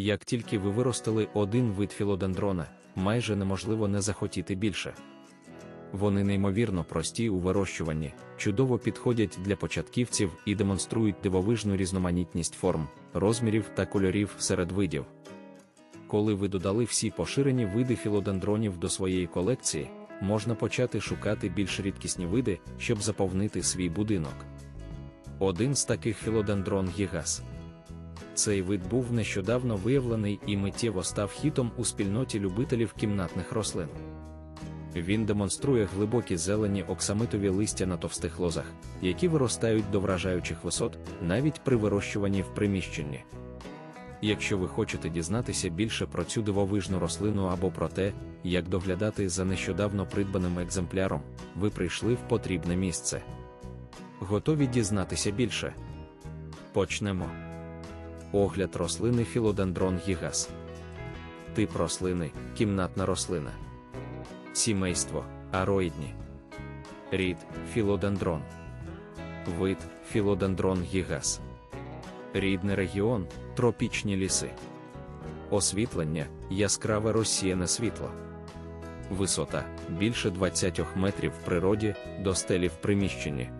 Як тільки ви виростили один вид філодендрона, майже неможливо не захотіти більше. Вони неймовірно прості у вирощуванні, чудово підходять для початківців і демонструють дивовижну різноманітність форм, розмірів та кольорів серед видів. Коли ви додали всі поширені види філодендронів до своєї колекції, можна почати шукати більш рідкісні види, щоб заповнити свій будинок. Один з таких філодендрон гігас. Цей вид був нещодавно виявлений і миттєво став хітом у спільноті любителів кімнатних рослин. Він демонструє глибокі зелені оксамитові листя на товстих лозах, які виростають до вражаючих висот, навіть при вирощуванні в приміщенні. Якщо ви хочете дізнатися більше про цю дивовижну рослину або про те, як доглядати за нещодавно придбаним екземпляром, ви прийшли в потрібне місце. Готові дізнатися більше? Почнемо. Огляд рослини філодендрон гігас. Тип рослини кімнатна рослина. Сімейство ароїдні. Рід філодендрон. Вид філодендрон гігас. Рідний регіон тропічні ліси. Освітлення яскраве розсіяне світло. Висота більше 20 метрів в природі до стелі в приміщенні.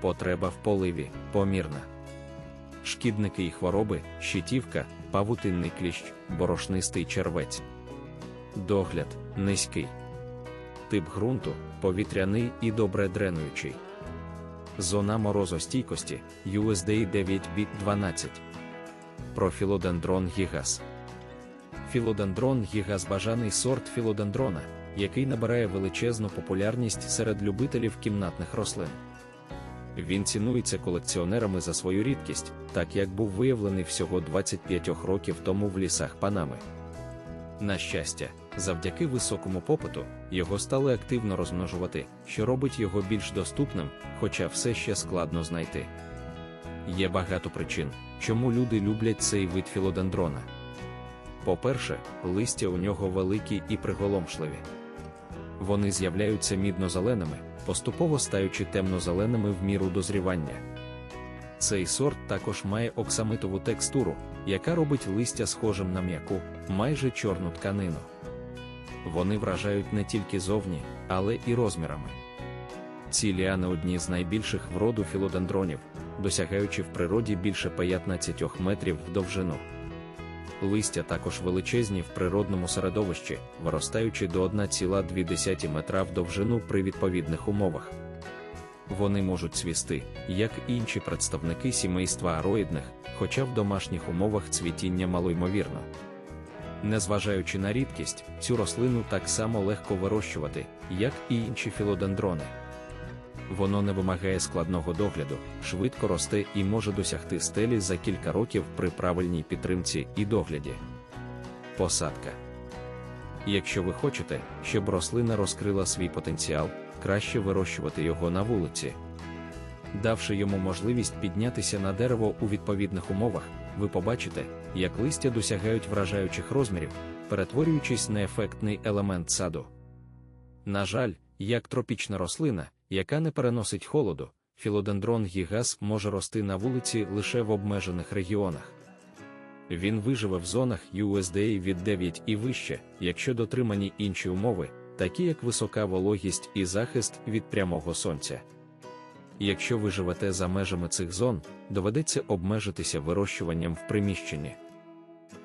Потреба в поливі помірна. Шкідники і хвороби, щитівка, павутинний кліщ, борошнистий червець. Догляд низький. Тип ґрунту повітряний і добре дренуючий. Зона морозостійкості USDA 9 біт 12. Про філодендрон гігас. Філодендрон гігас бажаний сорт філодендрона, який набирає величезну популярність серед любителів кімнатних рослин. Він цінується колекціонерами за свою рідкість, так як був виявлений всього 25 років тому в лісах Панами. На щастя, завдяки високому попиту, його стали активно розмножувати, що робить його більш доступним, хоча все ще складно знайти. Є багато причин, чому люди люблять цей вид філодендрона. По-перше, листя у нього великі і приголомшливі. Вони з'являються мідно-зеленими, поступово стаючи темно-зеленими в міру дозрівання. Цей сорт також має оксамитову текстуру, яка робить листя схожим на м'яку, майже чорну тканину. Вони вражають не тільки зовні, але і розмірами. Ці ліани одні з найбільших в роду філодендронів, досягаючи в природі більше 15 метрів в довжину. Листя також величезні в природному середовищі, виростаючи до 1,2 метра в довжину при відповідних умовах. Вони можуть цвісти, як інші представники сімейства ароїдних, хоча в домашніх умовах цвітіння малоймовірно. Незважаючи на рідкість, цю рослину так само легко вирощувати, як і інші філодендрони. Воно не вимагає складного догляду, швидко росте і може досягти стелі за кілька років при правильній підтримці і догляді. Посадка. Якщо ви хочете, щоб рослина розкрила свій потенціал, краще вирощувати його на вулиці. Давши йому можливість піднятися на дерево у відповідних умовах, ви побачите, як листя досягають вражаючих розмірів, перетворюючись на ефектний елемент саду. На жаль, як тропічна рослина, яка не переносить холоду, філодендрон гігас може рости на вулиці лише в обмежених регіонах. Він виживе в зонах USDA від 9 і вище, якщо дотримані інші умови, такі як висока вологість і захист від прямого сонця. Якщо ви живете за межами цих зон, доведеться обмежитися вирощуванням в приміщенні.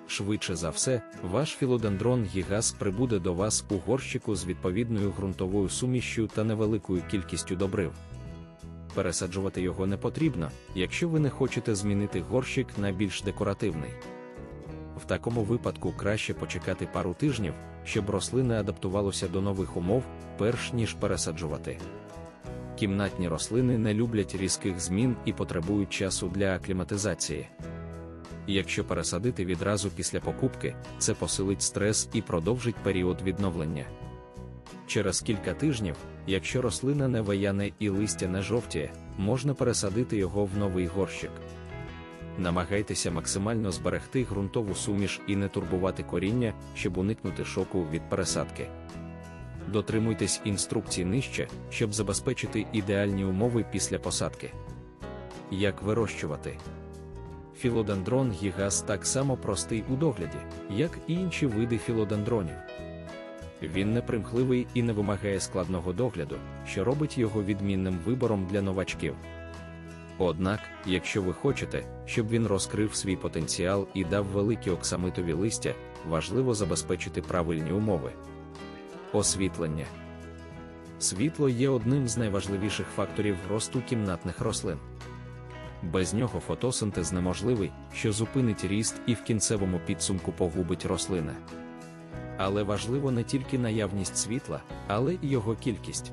Швидше за все, ваш філодендрон гігас прибуде до вас у горщику з відповідною ґрунтовою сумішю та невеликою кількістю добрив. Пересаджувати його не потрібно, якщо ви не хочете змінити горщик на більш декоративний. В такому випадку краще почекати пару тижнів, щоб рослини адаптувалося до нових умов, перш ніж пересаджувати. Кімнатні рослини не люблять різких змін і потребують часу для акліматизації. Якщо пересадити відразу після покупки, це посилить стрес і продовжить період відновлення. Через кілька тижнів, якщо рослина не вияне і листя не жовтіє, можна пересадити його в новий горщик. Намагайтеся максимально зберегти ґрунтову суміш і не турбувати коріння, щоб уникнути шоку від пересадки. Дотримуйтесь інструкцій нижче, щоб забезпечити ідеальні умови після посадки. Як вирощувати? Філодендрон гігас так само простий у догляді, як і інші види філодендронів. Він непримхливий і не вимагає складного догляду, що робить його відмінним вибором для новачків. Однак, якщо ви хочете, щоб він розкрив свій потенціал і дав великі оксамитові листя, важливо забезпечити правильні умови. Освітлення світло є одним з найважливіших факторів росту кімнатних рослин. Без нього фотосинтез неможливий, що зупинить ріст і в кінцевому підсумку погубить рослина. Але важливо не тільки наявність світла, але й його кількість.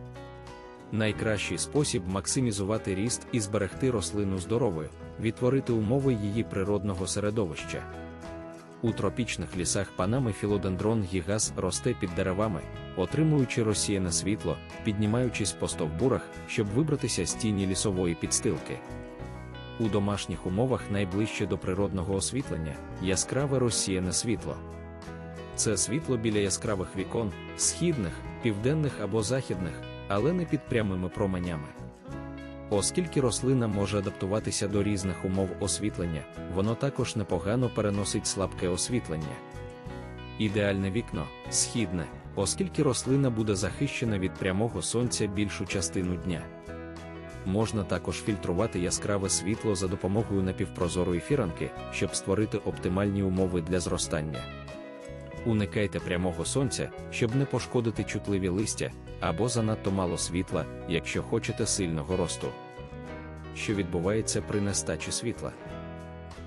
Найкращий спосіб максимізувати ріст і зберегти рослину здоровою, відтворити умови її природного середовища. У тропічних лісах панами філодендрон гігас росте під деревами, отримуючи розсіяне світло, піднімаючись по стовбурах, щоб вибратися з тіні лісової підстилки. У домашніх умовах найближче до природного освітлення яскраве розсіяне світло. Це світло біля яскравих вікон, східних, південних або західних, але не під прямими променями. Оскільки рослина може адаптуватися до різних умов освітлення, воно також непогано переносить слабке освітлення. Ідеальне вікно східне, оскільки рослина буде захищена від прямого сонця більшу частину дня. Можна також фільтрувати яскраве світло за допомогою напівпрозорої фіранки, щоб створити оптимальні умови для зростання. Уникайте прямого сонця, щоб не пошкодити чутливі листя, або занадто мало світла, якщо хочете сильного росту. Що відбувається при нестачі світла?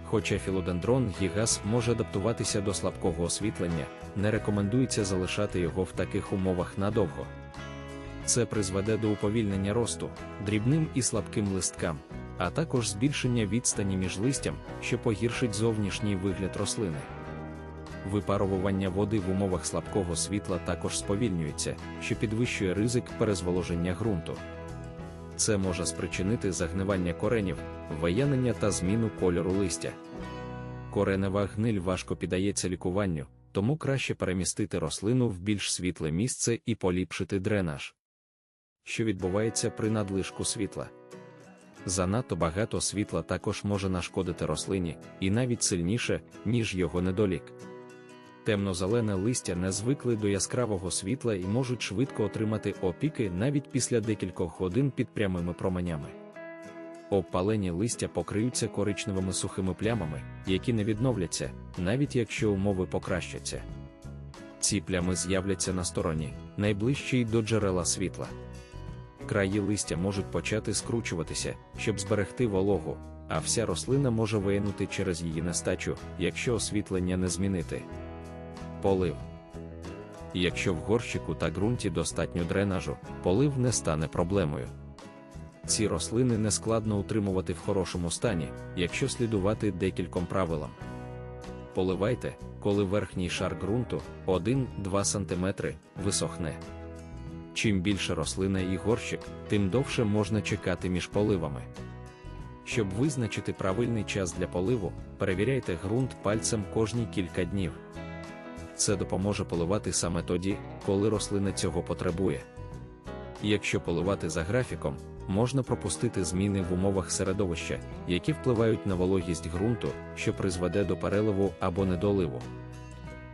Хоча філодендрон гігас може адаптуватися до слабкого освітлення, не рекомендується залишати його в таких умовах надовго. Це призведе до уповільнення росту, дрібним і слабким листкам, а також збільшення відстані між листям, що погіршить зовнішній вигляд рослини. Випаровування води в умовах слабкого світла також сповільнюється, що підвищує ризик перезволоження ґрунту. Це може спричинити загнивання коренів, виянення та зміну кольору листя. Коренева гниль важко піддається лікуванню, тому краще перемістити рослину в більш світле місце і поліпшити дренаж. Що відбувається при надлишку світла? Занадто багато світла також може нашкодити рослині, і навіть сильніше, ніж його недолік. Темно-зелене листя не звикли до яскравого світла і можуть швидко отримати опіки навіть після декількох годин під прямими променями. Обпалені листя покриються коричневими сухими плямами, які не відновляться, навіть якщо умови покращаться. Ці плями з'являться на стороні, найближчій до джерела світла. Краї листя можуть почати скручуватися, щоб зберегти вологу, а вся рослина може виянути через її нестачу, якщо освітлення не змінити. Полив. Якщо в горщику та ґрунті достатньо дренажу, полив не стане проблемою. Ці рослини не складно утримувати в хорошому стані, якщо слідувати декільком правилам. Поливайте, коли верхній шар ґрунту 1-2 см висохне. Чим більше рослина і горщик, тим довше можна чекати між поливами. Щоб визначити правильний час для поливу, перевіряйте ґрунт пальцем кожні кілька днів. Це допоможе поливати саме тоді, коли рослина цього потребує. Якщо поливати за графіком, можна пропустити зміни в умовах середовища, які впливають на вологість ґрунту, що призведе до переливу або недоливу.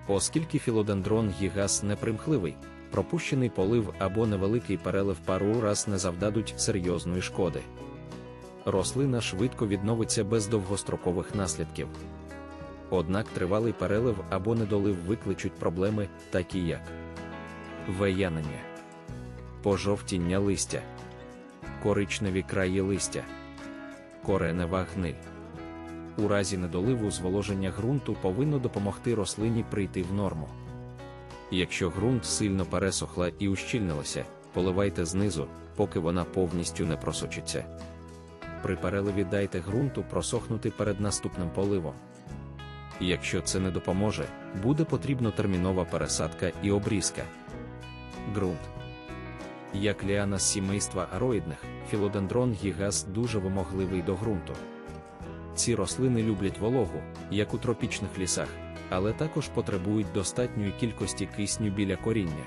Оскільки філодендрон гігас непримхливий, пропущений полив або невеликий перелив пару раз не завдадуть серйозної шкоди. Рослина швидко відновиться без довгострокових наслідків. Однак тривалий перелив або недолив викличуть проблеми, такі як веянення, пожовтіння листя, коричневі краї листя, коренева гниль. У разі недоливу зволоження ґрунту повинно допомогти рослині прийти в норму. Якщо ґрунт сильно пересохла і ущільнилася, поливайте знизу, поки вона повністю не просочиться. При переливі дайте ґрунту просохнути перед наступним поливом. Якщо це не допоможе, буде потрібно термінова пересадка і обрізка. Ґрунт. Як ліана з сімейства ароїдних, філодендрон гігас дуже вимогливий до ґрунту. Ці рослини люблять вологу, як у тропічних лісах, але також потребують достатньої кількості кисню біля коріння.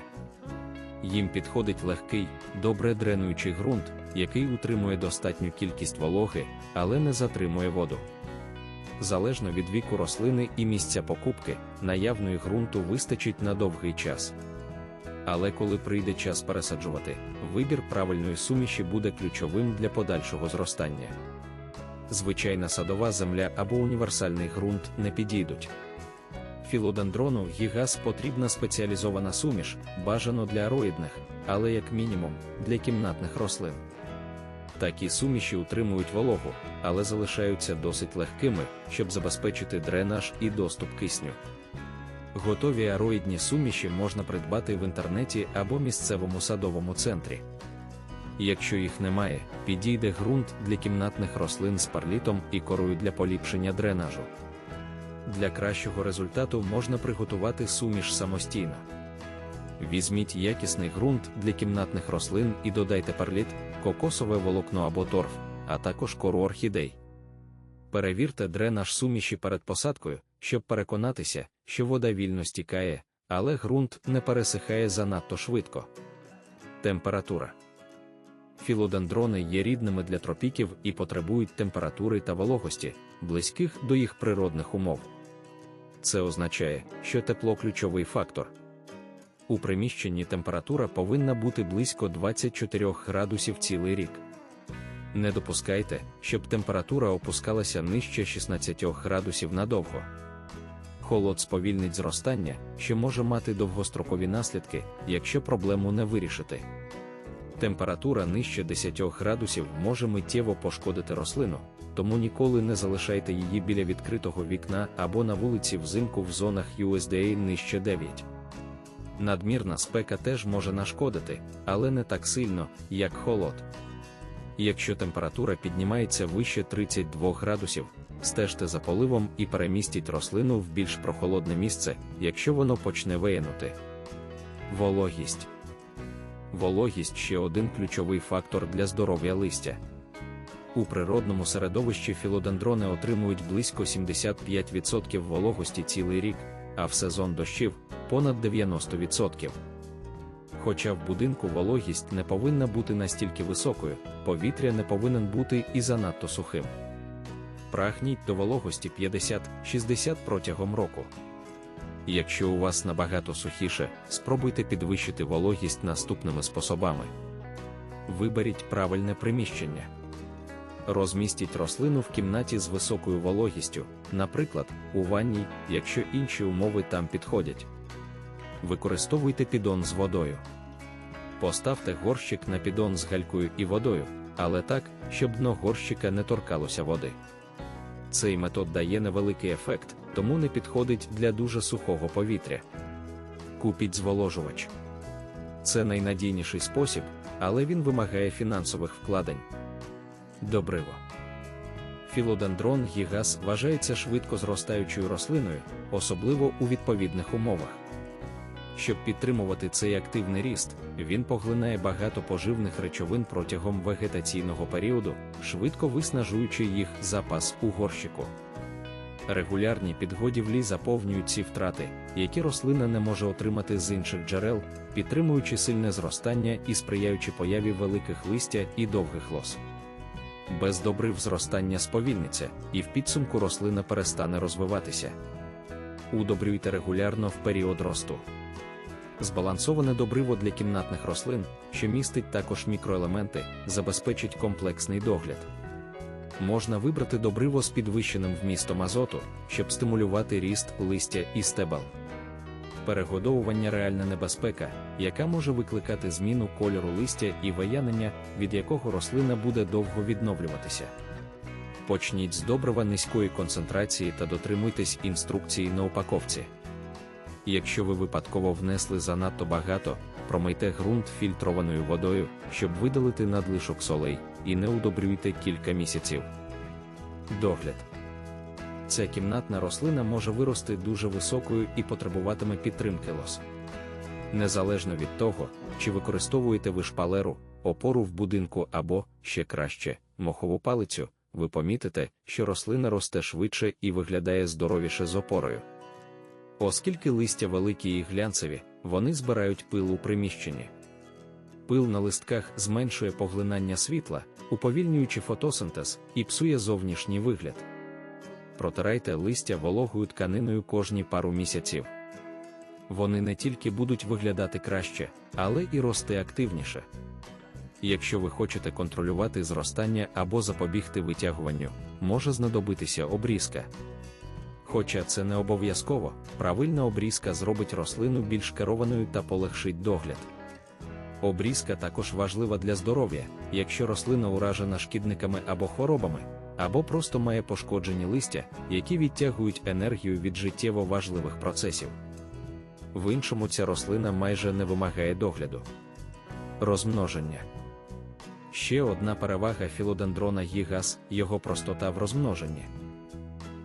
Їм підходить легкий, добре дренуючий ґрунт, який утримує достатню кількість вологи, але не затримує воду. залежно від віку рослини і місця покупки, наявної ґрунту вистачить на довгий час. Але коли прийде час пересаджувати, вибір правильної суміші буде ключовим для подальшого зростання. Звичайна садова земля або універсальний ґрунт не підійдуть. Філодендрону гігас потрібна спеціалізована суміш, бажано для ароїдних, але як мінімум для кімнатних рослин. Такі суміші утримують вологу, але залишаються досить легкими, щоб забезпечити дренаж і доступ кисню. Готові ароїдні суміші можна придбати в інтернеті або місцевому садовому центрі. Якщо їх немає, підійде ґрунт для кімнатних рослин з парлітом і корою для поліпшення дренажу. Для кращого результату можна приготувати суміш самостійно. Візьміть якісний ґрунт для кімнатних рослин і додайте парліт, кокосове волокно або торф, а також кору орхідей. Перевірте дренаж суміші перед посадкою, щоб переконатися, що вода вільно стікає, але ґрунт не пересихає занадто швидко. Температура Філодендрони є рідними для тропіків і потребують температури та вологості, близьких до їх природних умов. Це означає, що тепло ключовий фактор. У приміщенні температура повинна бути близько 24 градусів цілий рік. Не допускайте, щоб температура опускалася нижче 16 градусів надовго. Холод сповільнить зростання, що може мати довгострокові наслідки, якщо проблему не вирішити. Температура нижче 10 градусів може миттєво пошкодити рослину, тому ніколи не залишайте її біля відкритого вікна або на вулиці взимку в зонах USDA нижче 9. Надмірна спека теж може нашкодити, але не так сильно, як холод. Якщо температура піднімається вище 32 градусів, стежте за поливом і перемістіть рослину в більш прохолодне місце, якщо воно почне виянути. Вологість Вологість ще один ключовий фактор для здоров'я листя. У природному середовищі філодендрони отримують близько 75% вологості цілий рік, а в сезон дощів понад 90%. Хоча в будинку вологість не повинна бути настільки високою, повітря не повинен бути і занадто сухим. Прагніть до вологості 50-60 протягом року. Якщо у вас набагато сухіше, спробуйте підвищити вологість наступними способами. Виберіть правильне приміщення. Розмістіть рослину в кімнаті з високою вологістю, наприклад, у ванній, якщо інші умови там підходять. Використовуйте підон з водою. Поставте горщик на підон з галькою і водою, але так, щоб дно горщика не торкалося води. Цей метод дає невеликий ефект, тому не підходить для дуже сухого повітря. Купіть зволожувач. Це найнадійніший спосіб, але він вимагає фінансових вкладень. Добриво. Філодендрон гігас вважається швидко зростаючою рослиною, особливо у відповідних умовах. Щоб підтримувати цей активний ріст, він поглинає багато поживних речовин протягом вегетаційного періоду, швидко виснажуючи їх запас у горщику. Регулярні підгодівлі заповнюють ці втрати, які рослина не може отримати з інших джерел, підтримуючи сильне зростання і сприяючи появі великих листя і довгих лос. Без добрив зростання сповільниться, і в підсумку рослина перестане розвиватися. Удобрюйте регулярно в період росту. Збалансоване добриво для кімнатних рослин, що містить також мікроелементи, забезпечить комплексний догляд. Можна вибрати добриво з підвищеним вмістом азоту, щоб стимулювати ріст листя і стебел. Перегодовування реальна небезпека, яка може викликати зміну кольору листя і виянення, від якого рослина буде довго відновлюватися. Почніть з добрива низької концентрації та дотримуйтесь інструкції на упаковці. Якщо ви випадково внесли занадто багато, промийте ґрунт фільтрованою водою, щоб видалити надлишок солей, і не удобрюйте кілька місяців. Догляд. Ця кімнатна рослина може вирости дуже високою і потребуватиме підтримки лос. Незалежно від того, чи використовуєте ви шпалеру, опору в будинку або, ще краще, мохову палицю, ви помітите, що рослина росте швидше і виглядає здоровіше з опорою. Оскільки листя великі і глянцеві, вони збирають пил у приміщенні. Пил на листках зменшує поглинання світла, уповільнюючи фотосинтез і псує зовнішній вигляд. Протирайте листя вологою тканиною кожні пару місяців. Вони не тільки будуть виглядати краще, але і рости активніше. Якщо ви хочете контролювати зростання або запобігти витягуванню, може знадобитися обрізка. Хоча це не обов'язково, правильна обрізка зробить рослину більш керованою та полегшить догляд. Обрізка також важлива для здоров'я, якщо рослина уражена шкідниками або хворобами, або просто має пошкоджені листя, які відтягують енергію від життєво важливих процесів. В іншому ця рослина майже не вимагає догляду. Розмноження. Ще одна перевага філодендрона гігас його простота в розмноженні.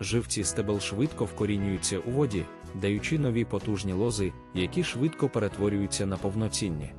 Живці стебел швидко вкорінюються у воді, даючи нові потужні лози, які швидко перетворюються на повноцінні.